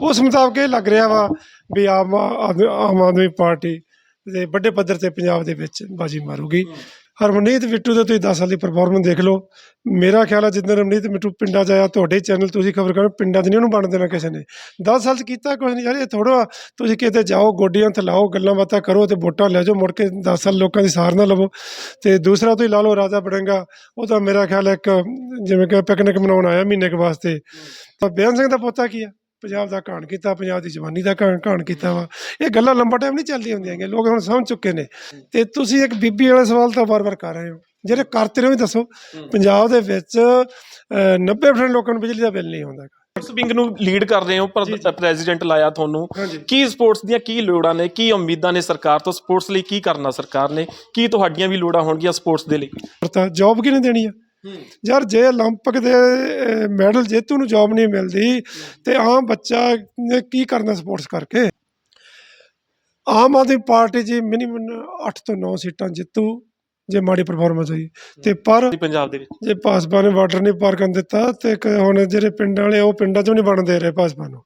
ਉਸ ਮੁਤਾਬਕ ਇਹ ਲੱਗ ਰਿਹਾ ਵਾ ਵੀ ਆਮ ਆਦ- ਆਮ ਆਦਮੀ ਪਾਰਟੀ ਦੇ ਵੱਡੇ ਪੱਧਰ ਤੇ ਪੰਜਾਬ ਦੇ ਵਿੱਚ ਬਾਜੀ ਮਾਰੂਗੀ। ਹਰਮਨੀਤ ਬਿੱਟੂ ਦੇ ਤੁਸੀਂ 10 ਸਾਲ ਦੀ ਪਰਫਾਰਮੈਂਸ ਦੇਖ ਲਓ। ਮੇਰਾ ਖਿਆਲ ਹੈ ਜਿੱਦਾਂ ਰਮਨੀਤ ਬਿੱਟੂ ਪਿੰਡਾਂ 'ਚ ਆਇਆ, ਤੁਹਾਡੇ ਚੈਨਲ ਤੁਸੀਂ ਖਬਰ ਕਰੋ, ਪਿੰਡਾਂ 'ਚ ਨਹੀਂ ਉਹਨੂੰ ਬਣ ਦੇਣਾ ਕਿਸੇ ਨੇ। 10 ਸਾਲ 'ਚ ਕੀਤਾ ਕੁਝ ਨਹੀਂ। ਯਾਰ ਇਹ ਥੋੜਾ ਤੁਸੀਂ ਕਿਤੇ ਜਾਓ, ਗੋਡੀਆਂ ਤੇ ਲਾਓ, ਗੱਲਾਂ ਬਾਤਾਂ ਕਰੋ ਤੇ ਵੋਟਾਂ ਲੈ ਜਾਓ, ਮੁੜ ਕੇ 10 ਸਾਲ ਲੋਕਾਂ ਦੀ ਸਾਰ ਨਾ ਲਵੋ। ਤੇ ਦੂਸਰਾ ਤੁਸੀਂ ਲਾ ਲਓ ਰਾਜਾ ਬੜੰਗਾ, ਉਹ ਤਾਂ ਮੇਰਾ ਖਿਆਲ ਹੈ ਇੱਕ, ਜਿਵੇਂ ਕਿ ਪਿਕਨਿਕ ਮਨਾਉਣ ਆਇਆ ਮਹੀਨੇ ਕੁ ਵਾਸਤੇ। ਤਾਂ ਬੇਅੰਤ ਸਿੰਘ ਦਾ ਪੋਤਾ ਕੀ ਆ? ਪੰਜਾਬ ਦਾ ਕਾਣ ਕੀਤਾ ਪੰਜਾਬ ਦੀ ਜਵਾਨੀ ਦਾ ਕਾਣ ਕਾਣ ਕੀਤਾ ਵਾ। ਇਹ ਗੱਲਾਂ ਲੰਬਾ ਟਾਈਮ ਨਹੀਂ ਚੱਲਦੀਆਂ ਹੁੰਦੀਆਂ ਹੈਗੀਆਂ ਲੋਕ ਹੁਣ ਸਮਝ ਚੁੱਕੇ ਨੇ। ਤੇ ਤੁਸੀਂ ਇੱਕ ਬੀਬੀ ਵਾਲਾ ਸਵਾਲ ਤਾਂ ਵਾਰ-ਵਾਰ ਕਰ ਰਹੇ ਹੋ। ਜਿਹੜੇ ਕਰਤੇ ਉਹ ਵੀ ਦੱਸੋ। ਪੰਜਾਬ ਦੇ ਵਿੱਚ ਅਹ, 90% ਲੋਕਾਂ ਨੂੰ ਬਿਜਲੀ ਦਾ ਬਿੱਲ ਨਹੀਂ ਆਉਂਦਾ ਵਿੰਗ ਨੂੰ ਲੀਡ ਕਰ ਰਹੇ ਹੋ ਪਰ ਪ੍ਰੈਜ਼ੀਡੈਂਟ ਲਾਇਆ ਤੁਹਾਨੂੰ। ਕੀ ਸਪੋਰਟਸ ਦੀਆਂ ਕੀ ਲੋੜਾਂ ਨੇ ਕੀ ਉਮੀਦਾਂ ਨੇ ਸਰਕਾਰ ਤੋਂ? ਸਪੋਰਟਸ ਲਈ ਕੀ ਕਰਨਾ ਸਰਕਾਰ ਨੇ? ਕੀ ਤੁਹਾਡੀਆਂ ਵੀ ਲੋੜਾਂ ਹੋਣਗੀਆਂ ਸਪੋਰਟਸ ਦੇ ਲਈ? ਤਾਂ ਜੌਬ ਕਿਹਨੇ ਦੇਣੀ ਆ? ਯਾਰ ਜੇ 올림픽 ਦੇ ਅਹ, ਮੈਡਲ ਜੇਤੂ ਨੂੰ ਜੌਬ ਨਹੀਂ ਮਿਲਦੀ ਤੇ ਆਮ ਬੱਚਾ ਨੇ ਕੀ ਕਰਨਾ ਸਪੋਰਟਸ ਕਰਕੇ ਆਮ ਆਦਮੀ ਪਾਰਟੀ ਜੀ ਮਿਨੀਮਮ 8 ਤੋਂ 9 ਸੀਟਾਂ ਜਿੱਤੂ ਜੇ ਮਾੜੀ ਪਰਫਾਰਮੈਂਸ ਹੋਈ ਤੇ ਪਰ ਪੰਜਾਬ ਦੇ ਵਿੱਚ ਜੇ ਭਾਜਪਾ ਨੇ ਬਾਰਡਰ ਨਹੀਂ ਪਾਰ ਕਰਨ ਦਿੱਤਾ ਤੇ ਇੱਕ ਹੁਣ ਜਿਹੜੇ ਪਿੰਡਾਂ ਵਾਲੇ ਉਹ ਪਿੰਡਾਂ 'ਚੋਂ ਨਹੀਂ ਬਣ ਦੇ ਰਹੇ ਭਾਜਪਾ ਨੂੰ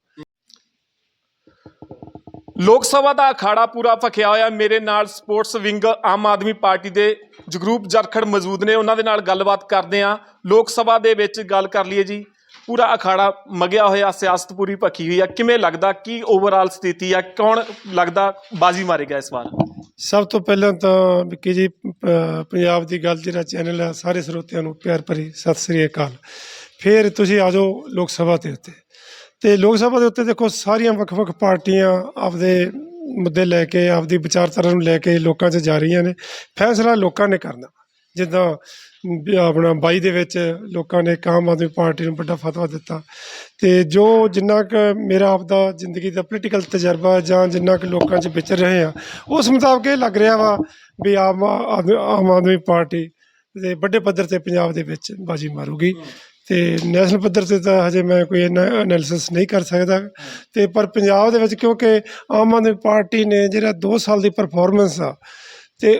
ਲੋਕ ਸਭਾ ਦਾ ਅਖਾੜਾ ਪੂਰਾ ਭਖਿਆ ਹੋਇਆ। ਮੇਰੇ ਨਾਲ sports wing Aam Aadmi Party ਦੇ ਜਗਰੂਪ ਜਰਖੜ ਮੌਜੂਦ ਨੇ। ਉਹਨਾਂ ਦੇ ਨਾਲ ਗੱਲਬਾਤ ਕਰਦੇ ਆ ਲੋਕ ਸਭਾ ਦੇ ਵਿੱਚ ਗੱਲ ਕਰ ਲਈਏ ਜੀ। ਪੂਰਾ ਅਖਾੜਾ ਮਗਿਆ ਹੋਇਆ, ਸਿਆਸਤ ਪੂਰੀ ਭਖੀ ਹੋਈ ਆ। ਕਿਵੇਂ ਲੱਗਦਾ, ਕੀ ਓਵਰਆਲ ਸਥਿਤੀ ਆ? ਕੌਣ ਲੱਗਦਾ ਬਾਜ਼ੀ ਮਾਰੇਗਾ ਇਸ ਵਾਰ? ਸਭ ਤੋਂ ਪਹਿਲਾਂ ਤਾਂ ਵਿੱਕੀ ਜੀ ਪੰਜਾਬ ਦੀ ਗੱਲ ਜਿਹੜਾ ਚੈਨਲ ਹੈ ਸਾਰੇ ਸਰੋਤਿਆਂ ਨੂੰ ਪਿਆਰ ਭਰੀ ਸਤਿ ਸ੍ਰੀ ਅਕਾਲ। ਫਿਰ ਤੁਸੀਂ ਆ ਜਾਓ ਲੋਕ ਸਭਾ ਦੇ ਉੱਤੇ। ਤੇ ਲੋਕ ਸਭਾ ਦੇ ਉੱਤੇ ਦੇਖੋ ਸਾਰੀਆਂ ਵੱਖ-ਵੱਖ ਪਾਰਟੀਆਂ ਆਪਦੇ ਮੁੱਦੇ ਲੈ ਕੇ, ਆਪਦੀ ਵਿਚਾਰਧਾਰਾ ਨੂੰ ਲੈ ਕੇ ਲੋਕਾਂ 'ਚ ਜਾ ਰਹੀਆਂ ਨੇ। ਫੈਸਲਾ ਲੋਕਾਂ ਨੇ ਕਰਨਾ। ਜਿੱਦਾਂ ਆਪਣਾ 22 ਦੇ ਵਿੱਚ ਲੋਕਾਂ ਨੇ ਇੱਕ ਆਮ ਆਦਮੀ ਪਾਰਟੀ ਨੂੰ ਵੱਡਾ ਫਤਵਾ ਦਿੱਤਾ। ਤੇ ਜੋ ਜਿੰਨਾ ਕੁ ਮੇਰਾ ਆਪਦਾ ਜ਼ਿੰਦਗੀ ਦਾ ਪੋਲੀਟੀਕਲ ਤਜਰਬਾ ਜਾਂ ਜਿੰਨਾ ਕੁ ਲੋਕਾਂ 'ਚ ਵਿਚਰ ਰਹੇ ਆ, ਉਸ ਮੁਤਾਬਕ ਇਹ ਲੱਗ ਰਿਹਾ ਵਾ ਵੀ ਆਮ ਆਮ ਆਦਮੀ ਪਾਰਟੀ ਦੇ ਵੱਡੇ ਪੱਧਰ ਤੇ ਪੰਜਾਬ ਦੇ ਵਿੱਚ ਬਾਜੀ ਮਾਰੂਗੀ। ਤੇ ਨੈਸ਼ਨਲ ਪੱਧਰ ਤੇ ਤਾਂ ਹਜੇ ਮੈਂ ਕੋਈ ਐਨਾਲਿਸਿਸ ਨਹੀਂ ਕਰ ਸਕਦਾ। ਤੇ ਪਰ ਪੰਜਾਬ ਦੇ ਵਿੱਚ ਕਿਉਂਕਿ ਆਮ ਆਦਮੀ ਪਾਰਟੀ ਨੇ ਜਿਹੜਾ 2 ਸਾਲ ਦੀ ਪਰਫਾਰਮੈਂਸ ਆ, ਤੇ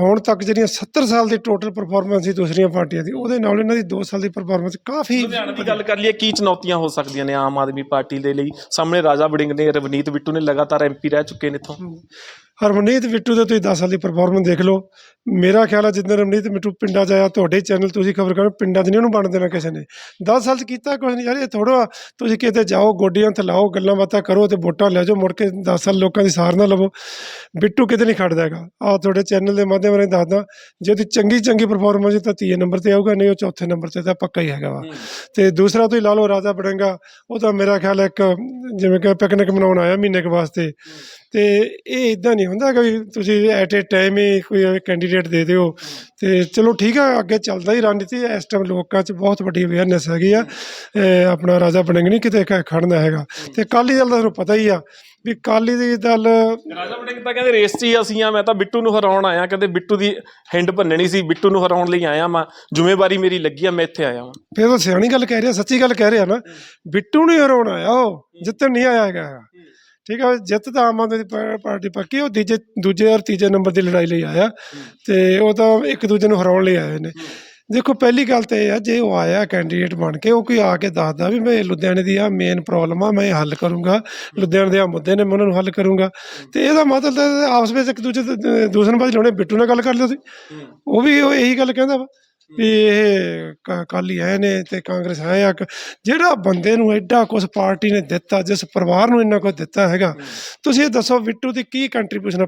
ਹੁਣ ਤੱਕ ਜਿਹੜੀਆਂ 70 ਸਾਲ ਦੀ ਟੋਟਲ ਪਰਫਾਰਮੈਂਸ ਸੀ ਦੂਸਰੀਆਂ ਪਾਰਟੀਆਂ ਦੀ, ਉਹਦੇ ਨਾਲ ਇਹਨਾਂ ਦੀ 2 ਸਾਲ ਦੀ ਪਰਫਾਰਮੈਂਸ ਕਾਫੀ ਗੱਲ ਕਰ ਲਈਏ, ਕੀ ਚੁਣੌਤੀਆਂ ਹੋ ਸਕਦੀਆਂ ਨੇ ਆਮ ਆਦਮੀ ਪਾਰਟੀ ਦੇ ਲਈ? ਸਾਹਮਣੇ ਰਾਜਾ ਵੜਿੰਗ ਨੇ, ਰਵਨੀਤ ਬਿੱਟੂ ਨੇ ਲਗਾਤਾਰ ਐਮਪੀ ਰਹਿ ਚੁੱਕੇ ਨੇ ਇੱਥੋਂ। ਹਰਮਨੀਤ ਬਿੱਟੂ ਦੇ ਤੁਸੀਂ 10 ਸਾਲ ਦੀ ਪਰਫਾਰਮੈਂਸ ਦੇਖ ਲਓ। ਮੇਰਾ ਖਿਆਲ ਹੈ ਜਿੱਦਾਂ ਰਮਨੀਤ ਬਿੱਟੂ ਪਿੰਡਾਂ 'ਚ ਆਇਆ ਤੁਹਾਡੇ ਚੈਨਲ ਤੁਸੀਂ ਖਬਰ ਕਰੋ ਪਿੰਡਾਂ 'ਚ ਨਹੀਂ ਉਹਨੂੰ ਬਣ ਦੇਣਾ ਕਿਸੇ ਨੇ। 10 ਸਾਲ 'ਚ ਕੀਤਾ ਕੁਝ ਨਹੀਂ ਯਾਰ ਇਹ ਥੋੜਾ ਤੁਸੀਂ ਕਿਤੇ ਜਾਓ ਗੋਡੀਆਂ ਤੇ ਲਾਓ ਗੱਲਾਂ ਬਾਤਾਂ ਕਰੋ ਤੇ ਵੋਟਾਂ ਲੈ ਜਾਓ ਮੁੜ ਕੇ 10 ਸਾਲ ਲੋਕਾਂ ਦੀ ਸਾਰ ਨਾ ਲਵੋ। ਬਿੱਟੂ ਕਿਤੇ ਨਹੀਂ ਖੜਦਾ ਹੈਗਾ। ਆ ਤੁਹਾਡੇ ਚੈਨਲ ਦੇ ਮਾਧਿਅਮ ਰਾਹੀਂ ਦੱਸਦਾ ਜੇ ਉਹਦੀ ਚੰਗੀ ਚੰਗੀ ਪਰਫਾਰਮੈਂਸ ਹੈ ਤਾਂ ਤੀਏ ਨੰਬਰ ਤੇ ਆਊਗਾ ਨਹੀਂ ਉਹ ਚੌਥੇ ਨੰਬਰ ਤੇ ਤਾਂ ਪੱਕਾ ਹੀ ਹੈਗਾ ਵਾ। ਤੇ ਦੂਸਰਾ ਤੁਸੀਂ ਲਾ ਲਓ ਰਾਜਾ ਬੜੰਗਾ ਉਹ ਤਾਂ ਮੇਰਾ ਖਿਆਲ ਹੈ ਇੱਕ ਜਿਵੇਂ ਕਿ ਪਿਕਨਿਕ ਮਨਾਉਣ ਆਇਆ ਮਹੀਨੇ ਕੁ ਵਾਸਤੇ। ਤੇ ਇਹ ਇਦਾਂ ਨਹੀਂ ਹੁੰਦਾ ਕਿ ਤੁਸੀਂ ਐਟ ਏ ਟਾਈਮ ਹੀ ਕੋਈ ਕੈਂਡੀਡੇਟ ਦੇ ਦਿਓ। ਤੇ ਚਲੋ ਠੀਕ ਆ ਅੱਗੇ ਚੱਲਦਾ ਹੀ ਰਣਨੀਤੀ ਇਸ ਟਾਈਮ ਲੋਕਾਂ 'ਚ ਬਹੁਤ ਵੱਡੀ ਅਵੇਅਰਨੈਸ ਹੈਗੀ ਆ। ਆਪਣਾ ਰਾਜਾ ਬੜਿੰਗ ਨਹੀਂ ਕਿਤੇ ਖੜਨਾ ਹੈਗਾ। ਤੇ ਅਕਾਲੀ ਦਲ ਦਾ ਤੁਹਾਨੂੰ ਪਤਾ ਹੀ ਆ ਵੀ ਅਕਾਲੀ ਦੀ ਦਲ ਰਾਜਾ ਵੜਿੰਗ ਤਾਂ ਕਹਿੰਦੇ ਰੇਸ 'ਚ ਹੀ ਅਸੀਂ ਆ ਮੈਂ ਤਾਂ ਬਿੱਟੂ ਨੂੰ ਹਰਾਉਣ ਆਇਆ ਕਹਿੰਦੇ ਬਿੱਟੂ ਦੀ ਹਿੰਡ ਭੰਨਣੀ ਸੀ ਬਿੱਟੂ ਨੂੰ ਹਰਾਉਣ ਲਈ ਆਇਆ ਮੈਂ ਜ਼ਿੰਮੇਵਾਰੀ ਮੇਰੀ ਲੱਗੀ ਆ ਮੈਂ ਇੱਥੇ ਆਇਆ ਹਾਂ ਫਿਰ ਉਹ ਸਿਆਣੀ ਗੱਲ ਕਹਿ ਰਿਹਾ ਸੱਚੀ ਗੱਲ ਕਹਿ ਰਿਹਾ ਨਾ ਬਿੱਟੂ ਨੂੰ ਹਰਾਉਣ ਆਇਆ ਉਹ ਜਿੱਤਣ ਨਹੀਂ ਆਇਆ ਹੈਗਾ। ਠੀਕ ਹੈ ਜਿੱਤ ਤਾਂ ਆਮ ਆਦਮੀ ਪਾਰਟੀ ਪੱਕੀ ਉਹ ਤੀਜੇ ਦੂਜੇ ਔਰ ਤੀਜੇ ਨੰਬਰ ਦੀ ਲੜਾਈ ਲਈ ਆਇਆ ਤੇ ਉਹ ਤਾਂ ਇੱਕ ਦੂਜੇ ਨੂੰ ਹਰਾਉਣ ਲਈ ਆਏ ਨੇ। ਦੇਖੋ ਪਹਿਲੀ ਗੱਲ ਤਾਂ ਇਹ ਆ ਜੇ ਉਹ ਆਇਆ ਕੈਂਡੀਡੇਟ ਬਣ ਕੇ ਉਹ ਕੋਈ ਆ ਕੇ ਦੱਸਦਾ ਵੀ ਮੈਂ ਲੁਧਿਆਣੇ ਦੀ ਆ ਮੇਨ ਪ੍ਰੋਬਲਮ ਆ ਮੈਂ ਇਹ ਹੱਲ ਕਰੂੰਗਾ। ਲੁਧਿਆਣੇ ਦੇ ਆ ਮੁੱਦੇ ਨੇ ਮੈਂ ਉਹਨਾਂ ਨੂੰ ਹੱਲ ਕਰੂੰਗਾ। ਤੇ ਇਹਦਾ ਮਤਲਬ ਤਾਂ ਆਪਸ ਵਿੱਚ ਇੱਕ ਦੂਜੇ ਦੂਸਰੇ ਪਾਸੇ ਲਾਉਣੇ ਬਿੱਟੂ ਨਾਲ ਗੱਲ ਕਰ ਲਿਓ ਤੁਸੀਂ। ਉਹ ਵੀ ਉਹ ਇਹੀ ਗੱਲ ਕਹਿੰਦਾ ਵਾ। ਵੀ ਇਹ ਕ- ਅਕਾਲੀ ਆਏ ਨੇ ਤੇ ਕਾਂਗਰਸ ਆਏ ਆ। ਜਿਹੜਾ ਬੰਦੇ ਨੂੰ ਐਡਾ ਕੁਝ ਪਾਰਟੀ ਨੇ ਦਿੱਤਾ ਜਿਸ ਪਰਿਵਾਰ ਨੂੰ ਇੰਨਾ ਕੁਝ ਦਿੱਤਾ ਹੈਗਾ ਤੁਸੀਂ ਇਹ ਦੱਸੋ ਬਿੱਟੂ ਦੀ ਕੀ ਕੰਟਰੀਬਿਊਸ਼ਨ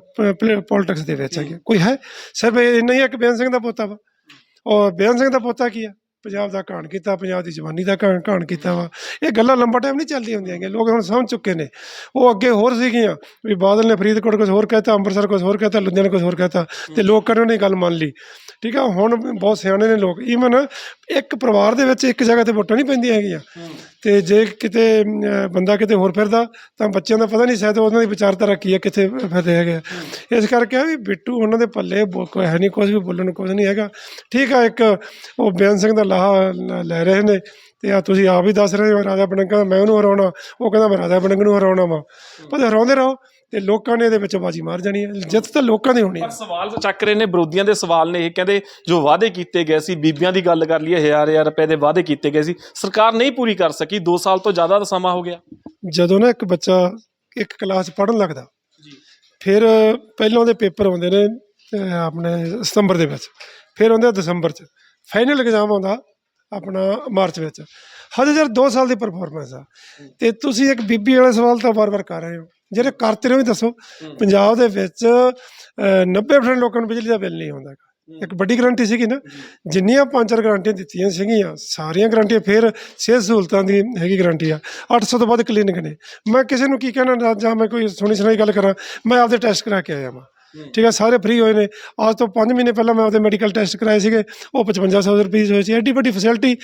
ਪੋਲਿਟਿਕਸ ਦੇ ਵਿੱਚ ਹੈਗੀ? ਕੋਈ ਹੈ? ਸਿਰਫ ਇਹ ਇੰਨਾ ਹੀ ਹੈ ਕਿ ਬੇਅੰਤ ਸਿੰਘ ਦਾ ਪੋਤਾ ਵਾ? ਔਰ ਬੇਅੰਤ ਸਿੰਘ ਦਾ ਪੋਤਾ ਕੀ ਆ? ਪੰਜਾਬ ਦਾ ਕਾਣ ਕੀਤਾ ਪੰਜਾਬ ਦੀ ਜਵਾਨੀ ਦਾ ਕਾਣ ਕਾਣ ਕੀਤਾ ਵਾ। ਇਹ ਗੱਲਾਂ ਲੰਬਾ ਟਾਈਮ ਨਹੀਂ ਚੱਲਦੀਆਂ ਹੁੰਦੀਆਂ ਹੈਗੀਆਂ ਲੋਕ ਹੁਣ ਸਮਝ ਚੁੱਕੇ ਨੇ। ਉਹ ਅੱਗੇ ਹੋਰ ਸੀਗੀਆਂ ਵੀ ਬਾਦਲ ਨੇ ਫਰੀਦਕੋਟ ਕੁਝ ਹੋਰ ਕਹਿਤਾ ਅੰਮ੍ਰਿਤਸਰ ਕੁਝ ਹੋਰ ਕਹਿਤਾ ਲੁਧਿਆਣਾ ਕੁਝ ਹੋਰ ਕਹਿਤਾ ਤੇ ਲੋਕਾਂ ਨੇ ਉਹਨੇ ਗੱਲ ਮੰਨ ਲਈ। ਠੀਕ ਆ ਹੁਣ ਬਹੁਤ ਸਿਆਣੇ ਨੇ ਲੋਕ। ਈਵਨ ਇੱਕ ਪਰਿਵਾਰ ਦੇ ਵਿੱਚ ਇੱਕ ਜਗ੍ਹਾ ਤੇ ਵੋਟਾਂ ਨਹੀਂ ਪੈਂਦੀਆਂ ਹੈਗੀਆਂ। ਤੇ ਜੇ ਕਿਤੇ ਬੰਦਾ ਕਿਤੇ ਹੋਰ ਫਿਰਦਾ ਤਾਂ ਬੱਚਿਆਂ ਦਾ ਪਤਾ ਨਹੀਂ ਸ਼ਾਇਦ ਉਹਨਾਂ ਦੀ ਵਿਚਾਰਧਾਰਾ ਕੀ ਹੈ ਕਿੱਥੇ ਫਿਰਦੇ ਹੈਗੇ। ਇਸ ਕਰਕੇ ਵੀ ਬਿੱਟੂ ਉਹਨਾਂ ਦੇ ਪੱਲੇ ਕੋਈ ਹੈ ਨਹੀਂ ਕੁਝ ਵੀ ਬੋਲਣ ਨੂੰ ਕੁਝ ਨਹੀਂ ਹੈਗਾ। ਠੀਕ ਆ ਇੱਕ ਉਹ ਬਿਆਨ ਸਿੰਘ ਦਾ ਲਾਹਾ ਲ- ਰਹੇ ਨੇ ਤੇ ਆ ਤੁਸੀਂ ਆਪ ਹੀ ਦੱਸ ਰਹੇ ਹੋ ਰਾਜਾ ਬਣੰਗਾ ਮੈਂ ਉਹਨੂੰ ਹਰਾਉਣਾ। ਉਹ ਕਹਿੰਦਾ ਮੈਂ ਰਾਜਾ ਬਣੰਗ ਨੂੰ ਹਰਾਉਣਾ ਵਾ। ਪਰ ਹਰਾਉਂਦੇ ਰਹੋ ਤੇ ਲੋਕਾਂ ਨੇ ਇਹਦੇ ਵਿੱਚ ਬਾਜੀ ਮਾਰ ਜਾਣੀ ਹੈ। ਜਿੱਤ ਤਾਂ ਲੋਕਾਂ ਦੀ ਹੋਣੀ ਹੈ। ਪਰ ਸਵਾਲ ਚੱਕ ਰਹੇ ਨੇ ਵਿਰੋਧੀਆਂ ਦੇ ਸਵਾਲ ਨੇ ਇਹ। ਕਹਿੰਦੇ ਜੋ ਵਾਅਦੇ ਕੀਤੇ ਗਏ ਸੀ ਬੀਬੀਆਂ ਦੀ ਗੱਲ ਕਰ ਲਈਏ ਹਜ਼ਾਰ ਹਜ਼ਾਰ ਰੁਪਏ ਦੇ ਵਾਅਦੇ ਕੀਤੇ ਗਏ ਸੀ ਸਰਕਾਰ ਨਹੀਂ ਪੂਰੀ ਕਰ ਸਕੀ। 2 ਸਾਲ ਤੋਂ ਜ਼ਿਆਦਾ ਦਾ ਸਮਾਂ ਹੋ ਗਿਆ। ਜਦੋਂ ਨਾ ਇੱਕ ਬੱਚਾ ਇੱਕ ਕਲਾਸ ਪੜ੍ਹਨ ਲੱਗਦਾ ਜੀ। ਫਿਰ ਪਹਿਲਾਂ ਉਹਦੇ ਪੇਪਰ ਆਉਂਦੇ ਨੇ ਆਪਣੇ ਸਤੰਬਰ ਦੇ ਵਿੱਚ। ਫਿਰ ਆਉਂਦੇ ਦਸੰਬਰ 'ਚ। ਫਾਈਨਲ ਐਗਜ਼ਾਮ ਆਉਂਦਾ ਆਪਣਾ ਮਾਰਚ ਵਿੱਚ। ਹਜੇ ਜਰ 2 ਸਾਲ ਦੀ ਪਰਫਾਰਮੈਂਸ ਆ। ਤੇ ਤੁਸੀਂ ਇੱਕ ਬੀਬੀ ਵਾਲਾ ਸਵਾਲ ਤਾਂ ਵਾਰ-ਵਾਰ ਕਰ ਰਹੇ ਹੋ। ਜਿਹੜੇ ਕਰਤੇ ਰਹੋ ਦੱਸੋ। ਪੰਜਾਬ ਦੇ ਵਿੱਚ ਅਹ, 90% ਲੋਕਾਂ ਨੂੰ ਬਿਜਲੀ ਦਾ ਬਿੱਲ ਨਹੀਂ ਆਉਂਦਾ। ਇੱਕ ਵੱਡੀ ਗਰੰਟੀ ਸੀਗੀ ਨਾ। ਜਿੰਨੀਆਂ ਪੰਜ ਚਾਰ ਗਰੰਟੀਆਂ ਦਿੱਤੀਆਂ ਸੀਗੀਆਂ ਸਾਰੀਆਂ ਗਰੰਟੀਆਂ ਫਿਰ ਸਿਹਤ ਸਹੂਲਤਾਂ ਦੀ ਹੈਗੀ ਗਰੰਟੀ ਆ। 800 ਤੋਂ ਵੱਧ ਕਲੀਨਿਕ ਨੇ। ਮੈਂ ਕਿਸੇ ਨੂੰ ਕੀ ਕਹਿਣਾ ਜਾਂ ਮੈਂ ਕੋਈ ਸੁਣੀ ਸੁਣਾਈ ਗੱਲ ਕਰਾਂ ਮੈਂ ਆਪਦੇ ਟੈਸਟ ਕਰਾ ਕੇ ਆਇਆ ਵਾਂ। ਠੀਕ ਆ ਸਾਰੇ ਫ੍ਰੀ ਹੋਏ ਨੇ। ਅੱਜ ਤੋਂ 5 ਮਹੀਨੇ ਪਹਿਲਾਂ ਮੈਂ ਆਪਦੇ ਮੈਡੀਕਲ ਟੈਸਟ ਕਰਾਏ ਸੀਗੇ ਉਹ 5500 ਰੁਪਏ ਹੋਏ ਸੀ। ਐਡੀ ਵੱਡੀ ਫੈਸਿਲਿਟੀ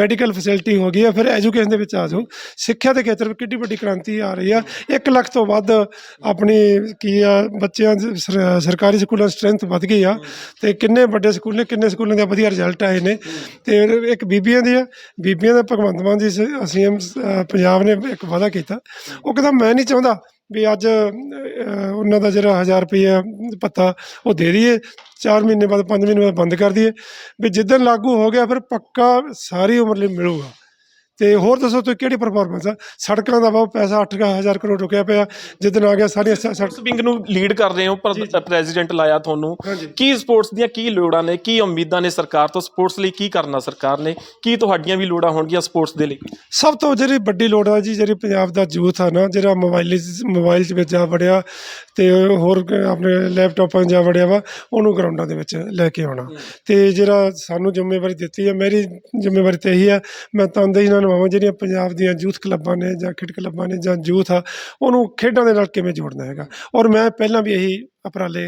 ਮੈਡੀਕਲ ਫੈਸਿਲਿਟੀ ਹੋ ਗਈ ਆ ਫਿਰ ਐਜੂਕੇਸ਼ਨ ਦੇ ਵਿੱਚ ਆ ਜਾਓ। ਸਿੱਖਿਆ ਦੇ ਖੇਤਰ ਵਿੱਚ ਕਿੱਡੀ ਵੱਡੀ ਕ੍ਰਾਂਤੀ ਆ ਰਹੀ ਆ। 1 ਲੱਖ ਤੋਂ ਵੱਧ ਆਪਣੀ ਕੀ ਆ ਬੱਚਿਆਂ ਦੀ ਸਰਕਾਰੀ ਸਕੂਲਾਂ ਸਟਰੈਂਥ ਵੱਧ ਗਈ ਆ। ਤੇ ਕਿੰਨੇ ਵੱਡੇ ਸਕੂਲ ਨੇ ਕਿੰਨੇ ਸਕੂਲਾਂ ਦੇ ਵਧੀਆ ਰਿਜ਼ਲਟ ਆਏ ਨੇ। ਤੇ ਇੱਕ ਬੀਬੀਆਂ ਦੀ ਆ। ਬੀਬੀਆਂ ਦਾ ਭਗਵੰਤ ਮਾਨ ਜੀ ਅਸੀਂ ਪੰਜਾਬ ਨੇ ਇੱਕ ਵਾਅਦਾ ਕੀਤਾ। ਉਹ ਕਹਿੰਦਾ ਮੈਂ ਨਹੀਂ ਚਾਹੁੰਦਾ ਵੀ ਅੱਜ ਉਹਨਾਂ ਦਾ ਜਿਹੜਾ 1000 ਰੁਪਏ ਪੱਤਾ ਉਹ ਦੇ ਦਈਏ 4 ਮਹੀਨੇ ਬਾਅਦ 5 ਮਹੀਨੇ ਬਾਅਦ ਬੰਦ ਕਰ ਦਈਏ, ਵੀ ਜਿੱਦਣ ਲਾਗੂ ਹੋ ਗਿਆ ਫਿਰ ਪੱਕਾ ਸਾਰੀ ਉਮਰ ਲਈ ਮਿਲੂਗਾ। ਤੇ ਹੋਰ ਦੱਸੋ ਤੁਸੀਂ ਕਿਹੜੀ ਪਰਫਾਰਮੈਂਸ ਆ? ਸੜਕਾਂ ਦਾ ਬਹੁਤ ਪੈਸਾ 8000 ਕਰੋੜ ਰੁਕਿਆ ਪਿਆ। ਜਿੱਦਣ ਆ ਗਿਆ ਸਾਰੀਆਂ ਸੜਕ ਵਿੰਗ ਨੂੰ ਲੀਡ ਕਰ ਰਹੇ ਹੋ ਪਰ ਪ੍ਰੈਜ਼ੀਡੈਂਟ ਲਾਇਆ ਤੁਹਾਨੂੰ। ਕੀ ਸਪੋਰਟਸ ਦੀਆਂ ਕੀ ਲੋੜਾਂ ਨੇ ਕੀ ਉਮੀਦਾਂ ਨੇ ਸਰਕਾਰ ਤੋਂ? ਸਪੋਰਟਸ ਲਈ ਕੀ ਕਰਨਾ ਸਰਕਾਰ ਨੇ? ਕੀ ਤੁਹਾਡੀਆਂ ਵੀ ਲੋੜਾਂ ਹੋਣਗੀਆਂ ਸਪੋਰਟਸ ਦੇ ਲਈ? ਸਭ ਤੋਂ ਜਿਹੜੀ ਵੱਡੀ ਲੋੜ ਆ ਜੀ ਜਿਹੜੀ ਪੰਜਾਬ ਦਾ ਯੂਥ ਆ ਨਾ ਜਿਹੜਾ ਮੋਬਾਈਲ ਮੋਬਾਈਲ 'ਚ ਵਿੱਚ ਜਾ ਵੜਿਆ ਤੇ ਹੋਰ ਆਪਣੇ ਲੈਪਟਾਪਾਂ ਜਾ ਵੜਿਆ ਵਾ ਉਹਨੂੰ ਗਰਾਊਂਡਾਂ ਦੇ ਵਿੱਚ ਲੈ ਕੇ ਆਉਣਾ। ਤੇ ਜਿਹੜਾ ਸਾਨੂੰ ਜ਼ਿੰਮੇਵਾਰੀ ਦਿੱਤੀ ਹੈ ਮੇਰੀ ਜ਼ਿੰਮੇਵਾਰੀ ਤੇ ਇਹੀ ਆ ਮੈਂ ਤੰਦੇ ਇਹਨਾਂ ਨਿਭਾਵਾਂ ਜਿਹੜੀਆਂ ਪੰਜਾਬ ਦੀਆਂ ਯੂਥ ਕਲੱਬਾਂ ਨੇ ਜਾਂ ਖੇਡ ਕਲੱਬਾਂ ਨੇ ਜਾਂ ਯੂਥ ਆ ਉਹਨੂੰ ਖੇਡਾਂ ਦੇ ਨਾਲ ਕਿਵੇਂ ਜੋੜਨਾ ਹੈਗਾ? ਔਰ ਮੈਂ ਪਹਿਲਾਂ ਵੀ ਇਹੀ ਉਪਰਾਲੇ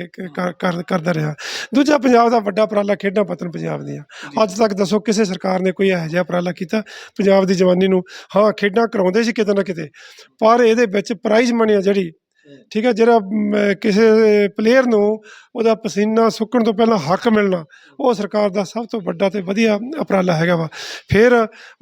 ਕਰਦਾ ਰਿਹਾ। ਦੂਜਾ ਪੰਜਾਬ ਦਾ ਵੱਡਾ ਉਪਰਾਲਾ ਖੇਡਾਂ ਪਤਨ ਪੰਜਾਬ ਦੀਆਂ। ਅੱਜ ਤੱਕ ਦੱਸੋ ਕਿਸੇ ਸਰਕਾਰ ਨੇ ਕੋਈ ਇਹੋ ਜਿਹਾ ਉਪਰਾਲਾ ਕੀਤਾ? ਪੰਜਾਬ ਦੀ ਜਵਾਨੀ ਨੂੰ ਹਾਂ ਖੇਡਾਂ ਕਰਾਉਂਦੇ ਸੀ ਕਿਤੇ ਨਾ ਕਿਤੇ ਪਰ ਇਹਦੇ ਵਿੱਚ ਪ੍ਰਾਈਜ਼ ਮਨੀ ਜਿਹੜੀ ਠੀਕ ਹੈ ਜਿਹੜਾ ਮ, ਕਿਸੇ ਪਲੇਅਰ ਨੂੰ ਉਹਦਾ ਪਸੀਨਾ ਸੁੱਕਣ ਤੋਂ ਪਹਿਲਾਂ ਹੱਕ ਮਿਲਣਾ ਉਹ ਸਰਕਾਰ ਦਾ ਸਭ ਤੋਂ ਵੱਡਾ ਤੇ ਵਧੀਆ ਉਪਰਾਲਾ ਹੈਗਾ ਵਾ। ਫਿਰ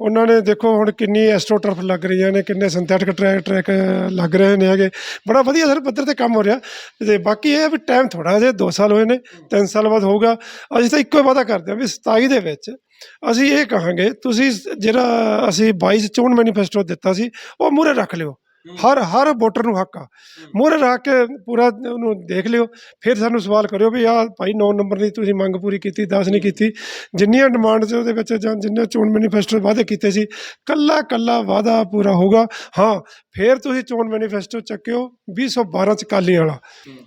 ਉਹਨਾਂ ਨੇ ਦੇਖੋ ਹੁਣ ਕਿੰਨੀ ਐਸਟ੍ਰੋਟਰਫ ਲੱਗ ਰਹੀਆਂ ਨੇ ਕਿੰਨੇ ਸਿੰਥੈਟਿਕ ਟਰੈਕ ਟਰੈਕ ਲੱਗ ਰਹੇ ਨੇ ਹੈਗੇ। ਬੜਾ ਵਧੀਆ ਸਰ ਪੱਧਰ ਤੇ ਕੰਮ ਹੋ ਰਿਹਾ। ਤੇ ਬਾਕੀ ਇਹ ਹੈ ਵੀ ਟਾਈਮ ਥੋੜਾ ਜਿਹਾ 2 ਸਾਲ ਹੋਏ ਨੇ 3 ਸਾਲ ਬਾਅਦ ਹੋਊਗਾ। ਅਸੀਂ ਤਾਂ ਇੱਕੋ ਹੀ ਵਾਅਦਾ ਕਰਦੇ ਹਾਂ ਵੀ 27 ਦੇ ਵਿੱਚ ਅਸੀਂ ਇਹ ਕਹਾਂਗੇ ਤੁਸੀਂ ਜਿਹੜਾ ਅਸੀਂ 22 ਚੋਣ ਮੈਨੀਫੈਸਟੋ ਦਿੱਤਾ ਸੀ ਉਹ ਮੂਹਰੇ ਰੱਖ ਲਿਓ। ਹਰ ਹਰ ਵੋਟਰ ਨੂੰ ਹੱਕ ਆ। ਮੂਹਰੇ ਰੱਖ ਕੇ ਪੂਰਾ ਉਹਨੂੰ ਦੇਖ ਲਿਓ ਫਿਰ ਸਾਨੂੰ ਸਵਾਲ ਕਰਿਓ ਵੀ ਆਹ ਭਾਈ 9 ਨੰਬਰ ਦੀ ਤੁਸੀਂ ਮੰਗ ਪੂਰੀ ਕੀਤੀ 10 ਨਹੀਂ ਕੀਤੀ। ਜਿੰਨੀਆਂ ਡਿਮਾਂਡਸ ਉਹਦੇ ਵਿੱਚ ਜਾਂ ਜਿੰਨੇ ਚੋਣ ਮੈਨੀਫੈਸਟੋ ਵਾਅਦੇ ਕੀਤੇ ਸੀ ਕੱਲਾ ਕੱਲਾ ਵਾਅਦਾ ਪੂਰਾ ਹੋਊਗਾ। ਹਾਂ ਫਿਰ ਤੁਸੀਂ ਚੋਣ ਮੈਨੀਫੈਸਟੋ ਚੱਕਿਓ 2012 ਚ ਕਾਲੀ ਵਾਲਾ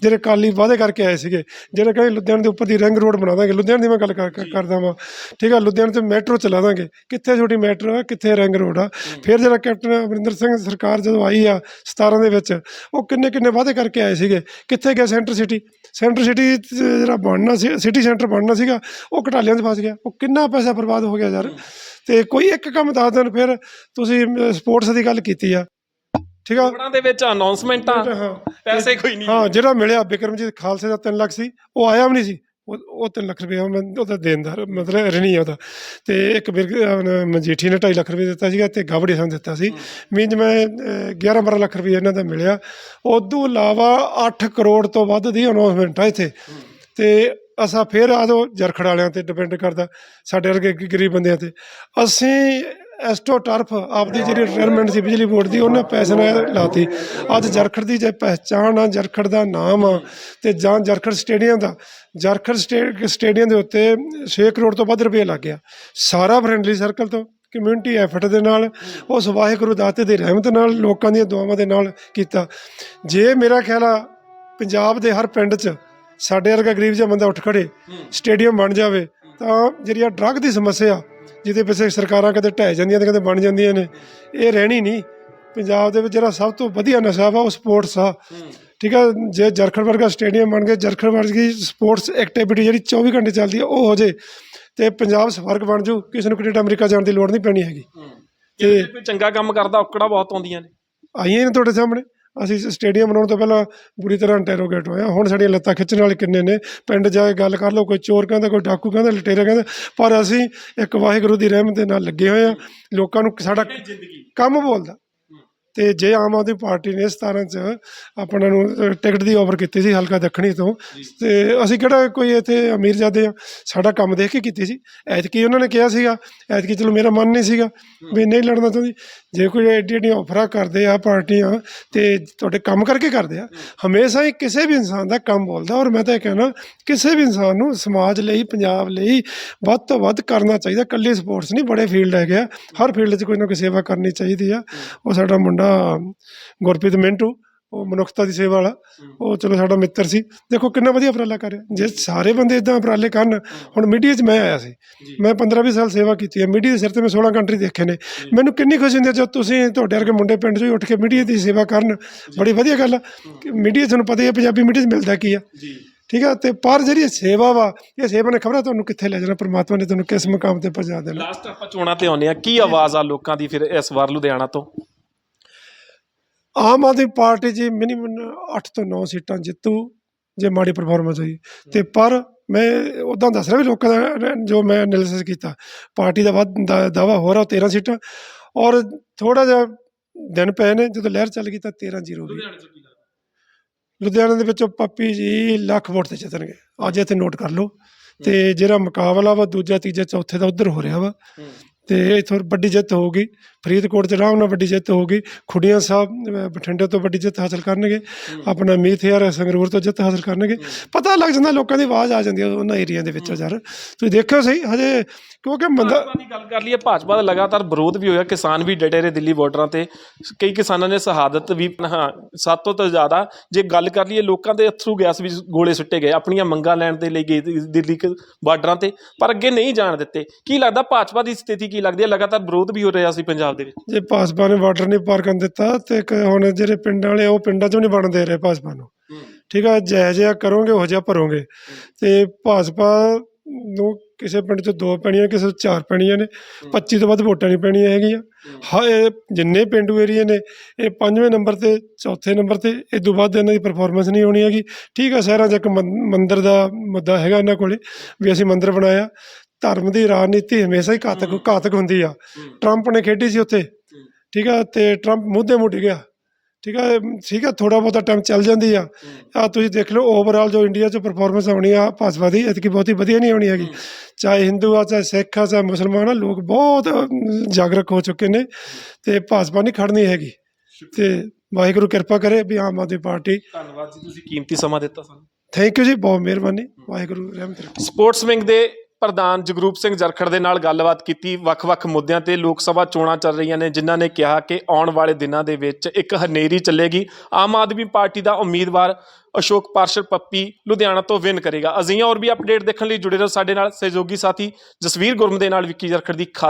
ਜਿਹੜੇ ਕਾਲੀ ਵਾਅਦੇ ਕਰਕੇ ਆਏ ਸੀਗੇ ਜਿਹੜੇ ਕਹਿੰਦੇ ਲੁਧਿਆਣੇ ਦੇ ਉੱਪਰ ਦੀ ਰਿੰਗ ਰੋਡ ਬਣਾ ਦਾਂਗੇ ਲੁਧਿਆਣੇ ਦੀ ਮੈਂ ਗੱਲ ਕਰ- ਕਰ- ਕਰਦਾ ਵਾਂ। ਠੀਕ ਆ ਲੁਧਿਆਣੇ ਤੇ ਮੈਟਰੋ ਚਲਾ ਦਾਂਗੇ। ਕਿੱਥੇ ਛੋਟੀ ਮੈਟਰੋ ਆ ਕਿੱਥੇ ਰਿੰਗ ਰੋਡ ਆ। ਫਿਰ ਜਿਹੜਾ ਕੈਪਟਨ ਅਮਰਿੰਦਰ ਸਿੰਘ ਸਰਕਾਰ ਜਦੋਂ ਆਈ ਆ 17 ਦੇ ਵਿੱਚ। ਉਹ ਕਿੰਨੇ ਕਿੰਨੇ ਵਾਅਦੇ ਕਰਕੇ ਆਏ ਸੀਗੇ? ਕਿੱਥੇ ਗਿਆ ਸੈਂਟਰ ਸਿਟੀ ਸੈਂਟਰ ਸਿਟੀ ਜਿਹੜਾ ਬਣਨਾ ਸੀ ਸਿਟੀ ਸੈਂਟਰ ਬਣਨਾ ਸੀਗਾ ਉਹ ਘਟਾਲਿਆਂ 'ਚ ਫਸ ਗਿਆ। ਉਹ ਕਿੰਨਾ ਪੈਸਾ ਬਰਬਾਦ ਹੋ ਗਿਆ ਯਾਰ। ਤੇ ਕੋਈ ਇੱਕ ਕੰਮ ਦੱਸ ਦੇਣ ਫਿਰ ਤੁਸੀਂ ਸਪੋਰਟਸ ਦੀ ਗੱਲ ਕੀਤੀ ਆ। ਠੀਕ ਆ? ਖਬਰਾਂ ਦੇ ਵਿੱਚ ਅਨਾਉਂਸਮੈਂਟਾਂ ਪੈਸੇ ਕੋਈ ਨਹੀਂ ਹਾਂ ਜਿਹੜਾ ਮਿਲਿਆ ਬਿਕਰਮਜੀਤ ਖਾਲਸੇ ਦਾ 3 ਲੱਖ ਸੀ। ਉਹ ਆਇਆ ਵੀ ਨਹੀਂ ਸੀ। ਉਹ ਉਹ 3 ਲੱਖ ਰੁਪਏ ਮੈਂ ਉਹਦਾ ਦੇਣਦਾਰ ਮਤਲਬ ਰਣੀ ਉਹਦਾ। ਤੇ ਇੱਕ ਮਜੀਠੀ ਨੇ 2.5 ਲੱਖ ਰੁਪਏ ਦਿੱਤਾ ਸੀਗਾ ਤੇ ਗਵੜੀ ਸਾਨੂੰ ਦਿੱਤਾ ਸੀ। ਮੀਨਜ ਮੈਂ 11 12 ਲੱਖ ਰੁਪਏ ਇਹਨਾਂ ਦਾ ਮਿਲਿਆ। ਉਦੋਂ ਇਲਾਵਾ 8 ਕਰੋੜ ਤੋਂ ਵੱਧ ਦੀ ਅਨਾਉਂਸਮੈਂਟ ਆ ਇੱਥੇ। ਤੇ ਅਸਾਂ ਫਿਰ ਆਦੋ ਜਰਖੜ ਵਾਲਿਆਂ ਤੇ ਡਿਪੈਂਡ ਕਰਦਾ ਸਾਡੇ ਵਰਗੇ ਗਰੀਬ ਬੰਦਿਆਂ ਤੇ। ਅਸੀਂ ਐਸਟੋ ਟਰਫ ਆਪਦੀ ਜਿਹੜੀ ਰਿਟਾਇਰਮੈਂਟ ਸੀ, ਬਿਜਲੀ ਬੋਰਡ ਦੀ, ਉਹਨੇ ਪੈਸੇ ਨਾਲ ਲਾਤੀ। ਅੱਜ ਜਰਖੜ ਦੀ ਜੇ ਪਹਿਚਾਣ ਆ, ਜਰਖੜ ਦਾ ਨਾਮ ਆ, ਤੇ ਜਾਂ ਜਰਖੜ ਸਟੇਡੀਅਮ ਦਾ, ਜਰਖੜ ਸਟੇ- ਸਟੇਡੀਅਮ ਦੇ ਉੱਤੇ 6 ਕਰੋੜ ਤੋਂ ਵੱਧ ਰੁਪਏ ਲੱਗ ਗਿਆ। ਸਾਰਾ ਫਰੈਂਡਲੀ ਸਰਕਲ ਤੋਂ ਕਮਿਊਨਿਟੀ ਐਫਰਟ ਦੇ ਨਾਲ, ਉਸ ਵਾਹਿਗੁਰੂ ਦਾਤੇ ਦੀ ਰਹਿਮਤ ਨਾਲ, ਲੋਕਾਂ ਦੀਆਂ ਦੁਆਵਾਂ ਦੇ ਨਾਲ ਕੀਤਾ। ਜੇ ਮੇਰਾ ਖਿਆਲ ਆ, ਪੰਜਾਬ ਦੇ ਹਰ ਪਿੰਡ 'ਚ ਸਾਡੇ ਵਰਗਾ ਗਰੀਬ ਜਿਹਾ ਬੰਦਾ ਉੱਠ ਖੜੇ, ਸਟੇਡੀਅਮ ਬਣ ਜਾਵੇ, ਤਾਂ ਜਿਹੜੀ ਆ ਡਰੱਗ ਦੀ ਸਮੱਸਿਆ ਜਿਹਦੇ ਪਿੱਛੇ ਸਰਕਾਰਾਂ ਕਦੇ ਢਹਿ ਜਾਂਦੀਆਂ ਤੇ ਕਦੇ ਬਣ ਜਾਂਦੀਆਂ ਨੇ ਇਹ ਰਹਿਣੀ ਨਹੀਂ। ਪੰਜਾਬ ਦੇ ਵਿੱਚ ਜਿਹੜਾ ਸਭ ਤੋਂ ਵਧੀਆ ਨਸ਼ਾ ਵਾ ਉਹ ਸਪੋਰਟਸ ਆ। ਠੀਕ ਆ ਜੇ ਜਰਖੜ ਵਰਗਾ ਸਟੇਡੀਅਮ ਬਣ ਗਿਆ ਜਰਖੜ ਵਰਗੀ ਸਪੋਰਟਸ ਐਕਟੀਵਿਟੀ ਜਿਹੜੀ 24 ਘੰਟੇ ਚੱਲਦੀ ਆ ਉਹ ਹੋ ਜੇ ਤੇ ਪੰਜਾਬ ਸਵਰਗ ਬਣ ਜੂ ਕਿਸੇ ਨੂੰ ਕੈਨੇਡਾ ਅਮਰੀਕਾ ਜਾਣ ਦੀ ਲੋੜ ਨਹੀਂ ਪੈਣੀ ਹੈਗੀ। ਕੋਈ ਚੰਗਾ ਕੰਮ ਕਰਦਾ ਔਕੜਾ ਬਹੁਤ ਆਉਂਦੀਆਂ ਨੇ। ਆਈਆਂ ਨੇ ਤੁਹਾਡੇ ਸਾਹਮਣੇ। ਅਸੀਂ ਸਟੇਡੀਅਮ ਬਣਾਉਣ ਤੋਂ ਪਹਿਲਾਂ ਬੁਰੀ ਤਰ੍ਹਾਂ ਇੰਟਰੋਗੇਟ ਹੋਇਆ ਹੁਣ ਸਾਡੀਆਂ ਲੱਤਾਂ ਖਿੱਚਣ ਵਾਲੇ ਕਿੰਨੇ ਨੇ? ਪਿੰਡ ਜਾ ਕੇ ਗੱਲ ਕਰ ਲਓ ਕੋਈ ਚੋਰ ਕਹਿੰਦਾ ਕੋਈ ਡਾਕੂ ਕਹਿੰਦਾ ਲਟੇਰਾ ਕਹਿੰਦਾ। ਪਰ ਅਸੀਂ ਇੱਕ ਵਾਹਿਗੁਰੂ ਦੀ ਰਹਿਮਤ ਦੇ ਨਾਲ ਲੱਗੇ ਹੋਏ ਆ ਲੋਕਾਂ ਨੂੰ ਸਾਡਾ ਕੰਮ ਬੋਲਦਾ। ਤੇ ਜੇ ਆਮ ਆਦਮੀ ਪਾਰਟੀ ਨੇ 17 ਚ ਆਪਣਾ ਨੂੰ ਟਿਕਟ ਦੀ ਆਫਰ ਕੀਤੀ ਸੀ ਹਲਕਾ ਦੱਖਣੀ ਤੋਂ ਤੇ ਅਸੀਂ ਕਿਹੜਾ ਕੋਈ ਇੱਥੇ ਅਮੀਰਜ਼ਾਦੇ ਆ? ਸਾਡਾ ਕੰਮ ਦੇਖ ਕੇ ਕੀਤੀ ਸੀ। ਐਤਕੀ ਉਹਨਾਂ ਨੇ ਕਿਹਾ ਸੀਗਾ ਐਤਕੀ ਚਲੋ ਮੇਰਾ ਮਨ ਨਹੀਂ ਸੀਗਾ ਵੀ ਨਹੀਂ ਲੜਨਾ ਚਾਹੁੰਦੀ। ਜੇ ਕੋਈ ਐਡੀ ਐਡੀਆਂ ਆਫਰਾਂ ਕਰਦੇ ਆ ਪਾਰਟੀਆਂ ਤੇ ਤੁਹਾਡੇ ਕੰਮ ਕਰਕੇ ਕਰਦੇ ਆ। ਹਮੇਸ਼ਾ ਹੀ ਕਿਸੇ ਵੀ ਇਨਸਾਨ ਦਾ ਕੰਮ ਬੋਲਦਾ ਔਰ ਮੈਂ ਤਾਂ ਇਹ ਕਹਿਣਾ ਕਿਸੇ ਵੀ ਇਨਸਾਨ ਨੂੰ ਸਮਾਜ ਲਈ ਪੰਜਾਬ ਲਈ ਵੱਧ ਤੋਂ ਵੱਧ ਕਰਨਾ ਚਾਹੀਦਾ। ਇਕੱਲੀ ਸਪੋਰਟਸ ਨਹੀਂ ਬੜੇ ਫੀਲਡ ਹੈਗੇ ਆ। ਹਰ ਫੀਲਡ 'ਚ ਕੋਈ ਨਾ ਕੋਈ ਸੇਵਾ ਕਰਨੀ ਚਾਹੀਦੀ ਆ। ਉਹ ਸਾਡਾ ਮੁੰਡਾ ਗੁਰਪ੍ਰੀਤ ਮਿੰਟੂ ਉਹ ਮਨੁੱਖਤਾ ਦੀ ਸੇਵਾ ਵਾਲਾ ਉਹ ਚਲੋ ਸਾਡਾ ਮਿੱਤਰ ਸੀ। ਦੇਖੋ ਕਿੰਨਾ ਵਧੀਆ ਉਪਰਾਲਾ ਕਰ ਰਿਹਾ ਜੇ ਸਾਰੇ ਬੰਦੇ ਇਦਾਂ ਉਪਰਾਲੇ ਕਰਨ ਹੁਣ ਮੀਡੀਆ 'ਚ ਮੈਂ ਆਇਆ ਸੀ। ਮੈਂ 15-20 ਸਾਲ ਸੇਵਾ ਕੀਤੀ ਹੈ। ਮੀਡੀਆ ਦੇ ਸਿਰ ਤੇ ਮੈਂ 16 ਕੰਟਰੀ ਦੇਖੇ ਨੇ। ਮੈਨੂੰ ਕਿੰਨੀ ਖੁਸ਼ੀ ਹੁੰਦੀ ਹੈ ਜਦ ਤੁਸੀਂ ਤੁਹਾਡੇ ਵਰਗੇ ਮੁੰਡੇ ਪਿੰਡ 'ਚੋਂ ਹੀ ਉੱਠ ਕੇ ਮੀਡੀਆ ਦੀ ਸੇਵਾ ਕਰਨ। ਬੜੀ ਵਧੀਆ ਗੱਲ ਆ। ਕਿ ਮੀਡੀਆ ਤੁਹਾਨੂੰ ਪਤਾ ਹੀ ਹੈ ਪੰਜਾਬੀ ਮੀਡੀਆ 'ਚ ਮਿਲਦਾ ਕੀ ਆ। ਜੀ। ਠੀਕ ਆ? ਤੇ ਪਰ ਜਿਹੜੀ ਇਹ ਸੇਵਾ ਵਾ ਇਹ ਸੇਵਾ ਨੇ ਖਬਰਾਂ ਤੁਹਾਨੂੰ ਕਿੱਥੇ ਲੈ ਜਾਣਾ? ਪ੍ਰਮਾਤਮਾ ਨੇ ਤੁਹਾਨੂੰ ਕਿਸ ਮੁਕਾਮ ਤੇ ਪਹੁੰਚਾ ਦੇਣਾ? ਲਾਸਟ ਆਪਾਂ ਚੋਣਾਂ ਤੇ ਆਉਂਦੇ ਆ ਕੀ ਆਵਾਜ਼ ਆ ਲੋਕਾਂ ਦੀ ਫਿਰ ਇਸ ਵਾਰ ਲੁਧਿਆਣਾ ਤੋਂ? ਆਮ ਆਦਮੀ ਪਾਰਟੀ ਜੀ ਮਿਨੀਮਮ 8 ਤੋਂ 9 ਸੀਟਾਂ ਜਿੱਤੂ ਜੇ ਮਾੜੀ ਪਰਫਾਰਮੈਂਸ ਹੋਈ। ਤੇ ਪਰ ਮੈਂ ਉਦਾਂ ਦੱਸ ਰਿਹਾ ਵੀ ਲੋਕਾਂ ਦਾ ਜੋ ਮੈਂ ਐਨਾਲਿਸਿਸ ਕੀਤਾ ਪਾਰਟੀ ਦਾ ਵੱਧ ਦਾਵਾ ਹੋ ਰਿਹਾ ਉਹ 13 ਸੀਟਾਂ ਔਰ ਥੋੜਾ ਜਿਹਾ ਦਿਨ ਪਏ ਨੇ ਜਦੋਂ ਲਹਿਰ ਚੱਲ ਗਈ ਤਾਂ 13 ਜ਼ੀਰੋ ਵੀ ਲੁਧਿਆਣਾ ਦੇ ਵਿੱਚੋਂ ਪੱਪੀ ਜੀ ਲੱਖ ਵੋਟ ਤੇ ਜਿੱਤਣਗੇ। ਅੱਜ ਇੱਥੇ ਨੋਟ ਕਰ ਲਓ। ਤੇ ਜਿਹੜਾ ਮੁਕਾਬਲਾ ਵਾ ਦੂਜਾ ਤੀਜਾ ਚੌਥੇ ਦਾ ਉਧਰ ਹੋ ਰਿਹਾ ਵਾ। ਤੇ ਇੱਥੋਂ ਵੱਡੀ ਜਿੱਤ ਹੋਊਗੀ ਫਰੀਦਕੋਟ 'ਚ ਨਾਲ ਵੱਡੀ ਜਿੱਤ ਹੋਊਗੀ ਖੁੱਡੀਆਂ ਸਾਹਿਬ ਅਹ ਬਠਿੰਡੇ ਤੋਂ ਵੱਡੀ ਜਿੱਤ ਹਾਸਲ ਕਰਨਗੇ। ਆਪਣਾ ਮੀਥਿਆਰ ਸੰਗਰੂਰ ਤੋਂ ਜਿੱਤ ਹਾਸਲ ਕਰਨਗੇ। ਪਤਾ ਲੱਗ ਜਾਂਦਾ ਲੋਕਾਂ ਦੀ ਆਵਾਜ਼ ਆ ਜਾਂਦੀ ਹੈ ਉਹਨਾਂ ਏਰੀਆ ਦੇ ਵਿੱਚੋਂ ਯਾਰ। ਤੁਸੀਂ ਦੇਖਿਓ ਸਹੀ ਹਜੇ ਕਿਉਂਕਿ ਬੰਦਾ ਭਾਜਪਾ ਦੀ ਗੱਲ ਕਰ ਲਈਏ ਭਾਜਪਾ ਦਾ ਲਗਾਤਾਰ ਵਿਰੋਧ ਵੀ ਹੋਇਆ। ਕਿਸਾਨ ਵੀ ਡਟੇ ਰਹੇ ਦਿੱਲੀ ਬਾਰਡਰਾਂ ਤੇ। ਕਈ ਕਿਸਾਨਾਂ ਨੇ ਸ਼ਹਾਦਤ ਵੀ ਹਾਂ ਸੱਤ ਤੋਂ ਤਾਂ ਜ਼ਿਆਦਾ। ਜੇ ਗੱਲ ਕਰ ਲਈਏ ਲੋਕਾਂ ਦੇ ਅਥਰੂ ਗੈਸ ਵੀ ਗੋਲੇ ਸੁੱਟੇ ਗਏ। ਆਪਣੀਆਂ ਮੰਗਾਂ ਲੈਣ ਦੇ ਲਈ ਗਏ ਦਿੱਲੀ ਕ- ਬਾਰਡਰਾਂ ਤੇ। ਪਰ ਅੱਗੇ ਨਹੀਂ ਜਾਣ ਦਿੱਤੇ। ਕੀ ਲੱਗਦਾ ਭਾਜਪਾ ਦੀ ਸਥਿਤੀ ਕੀ ਲੱਗਦੀ ਹੈ? ਲਗਾਤਾਰ ਵਿਰੋਧ ਵੀ ਹੋ ਰਿਹਾ ਸੀ ਪੰਜਾਬ ਦੇ ਵਿੱਚ। ਜੇ ਭਾਜਪਾ ਨੇ ਬਾਰਡਰ ਨਹੀਂ ਪਾਰ ਕਰਨ ਦਿੱਤਾ ਤੇ ਹੁਣ ਜਿਹੜੇ ਪਿੰਡਾਂ ਵਾਲੇ ਉਹ ਪਿੰਡਾਂ 'ਚੋਂ ਨਹੀਂ ਬਣ ਦੇ ਰਹੇ ਭਾਜਪਾ ਨੂੰ। ਠੀਕ ਆ ਜੈ ਜਿਹਾ ਕਰੋਗੇ ਉਹ ਜਿਹਾ ਭਰੋਗੇ। ਤੇ ਭਾਜਪਾ ਨੂੰ ਕਿਸੇ ਪਿੰਡ 'ਚ ਦੋ ਪੈਣੀਆਂ ਕਿਸੇ 'ਚ ਚਾਰ ਪੈਣੀਆਂ ਨੇ। 25 ਤੋਂ ਵੱਧ ਵੋਟਾਂ ਨਹੀਂ ਪੈਣੀਆਂ ਹੈਗੀਆਂ। ਹਾਂ। ਇਹ ਜਿੰਨੇ ਪਿੰਡੂ ਏਰੀਏ ਨੇ ਇਹ ਪੰਜਵੇਂ ਨੰਬਰ ਤੇ ਚੌਥੇ ਨੰਬਰ ਤੇ ਇਹ ਤੋਂ ਵੱਧ ਇਹਨਾਂ ਦੀ ਪਰਫਾਰਮੈਂਸ ਨਹੀਂ ਹੋਣੀ ਹੈਗੀ। ਠੀਕ ਆ ਸ਼ਹਿਰਾਂ 'ਚ ਇੱਕ ਮੰ- ਮੰਦਿਰ ਦਾ ਮੁੱਦਾ ਹੈਗਾ ਇਹਨਾਂ ਕੋਲੇ ਵੀ ਅਸੀਂ ਮੰਦਿਰ ਬਣਾਇਆ। ਧਰਮ ਦੀ ਰਾਜਨੀਤੀ ਹਮੇਸ਼ਾ ਹੀ ਘਾਤਕ ਘਾਤਕ ਹੁੰਦੀ ਆ। ਟਰੰਪ ਨੇ ਖੇਡੀ ਸੀ ਉੱਥੇ। ਠੀਕ ਆ ਤੇ ਟਰੰਪ ਮੁੱਦੇ ਮੁੱਢ ਗਿਆ। ਠੀਕ ਆ ਠੀਕ ਆ ਥੋੜਾ ਬਹੁਤਾ ਟਾਈਮ ਚੱਲ ਜਾਂਦੀ ਆ। ਆ ਤੁਸੀਂ ਦੇਖ ਲਓ ਓਵਰਆਲ ਜੋ ਇੰਡੀਆ 'ਚ ਪਰਫਾਰਮੈਂਸ ਆਉਣੀ ਆ ਭਾਜਪਾ ਦੀ ਇਤਕੀ ਬਹੁਤੀ ਵਧੀਆ ਨਹੀਂ ਆਉਣੀ ਹੈਗੀ। ਚਾਹੇ ਹਿੰਦੂ ਆ ਚਾਹੇ ਸਿੱਖ ਆ ਚਾਹੇ ਮੁਸਲਮਾਨ ਆ ਲੋਕ ਬਹੁਤ ਜਾਗਰੂਕ ਹੋ ਚੁੱਕੇ ਨੇ। ਤੇ ਭਾਜਪਾ ਨਹੀਂ ਖੜਨੀ ਹੈਗੀ। ਤੇ ਵਾਹਿਗੁਰੂ ਕਿਰਪਾ ਕਰੇ ਵੀ ਆਮ ਆਦਮੀ ਪਾਰਟੀ ਧੰਨਵਾਦ ਜੀ ਤੁਸੀਂ ਕੀਮਤੀ ਸਮਾਂ ਦਿੱਤਾ ਸਾਨੂੰ। ਥੈਂਕ ਯੂ ਜੀ ਬਹੁਤ ਮਿਹਰਬਾਨੀ। ਵਾਹਿਗੁਰੂ ਰਹਿਮਤ ਰੱਖੇ। ਸਪੋਰਟਸ ਵਿੰਗ ਦੇ ਪ੍ਰਧਾਨ ਜਗਰੂਪ ਸਿੰਘ ਜਰਖੜ ਦੇ ਨਾਲ ਗੱਲਬਾਤ ਕੀਤੀ। ਵੱਖ-ਵੱਖ ਮੁੱਦਿਆਂ ਤੇ ਲੋਕ ਸਭਾ ਚੋਣਾਂ ਚੱਲ ਰਹੀਆਂ ਨੇ, ਜਿਨ੍ਹਾਂ ਨੇ ਕਿਹਾ ਕਿ ਆਉਣ ਵਾਲੇ ਦਿਨਾਂ ਦੇ ਵਿੱਚ ਇੱਕ ਹਨੇਰੀ ਚੱਲੇਗੀ। ਆਮ ਆਦਮੀ ਪਾਰਟੀ ਦਾ ਉਮੀਦਵਾਰ ਅਸ਼ੋਕ ਪਾਰਸ਼ਦ ਪੱਪੀ ਲੁਧਿਆਣਾ ਤੋਂ ਵਿਨ ਕਰੇਗਾ। ਅਜਿਹੀਆਂ ਹੋਰ ਵੀ ਅਪਡੇਟ ਦੇਖਣ ਲਈ ਜੁੜੇ ਰਹੋ ਸਾਡੇ ਨਾਲ ਸਹਿਯੋਗੀ ਸਾਥੀ ਜਸਵੀਰ ਗੁਰਮ ਦੇ ਨਾਲ ਵਿੱਕੀ ਜਰਖੜ ਦੀ ਖਾਸ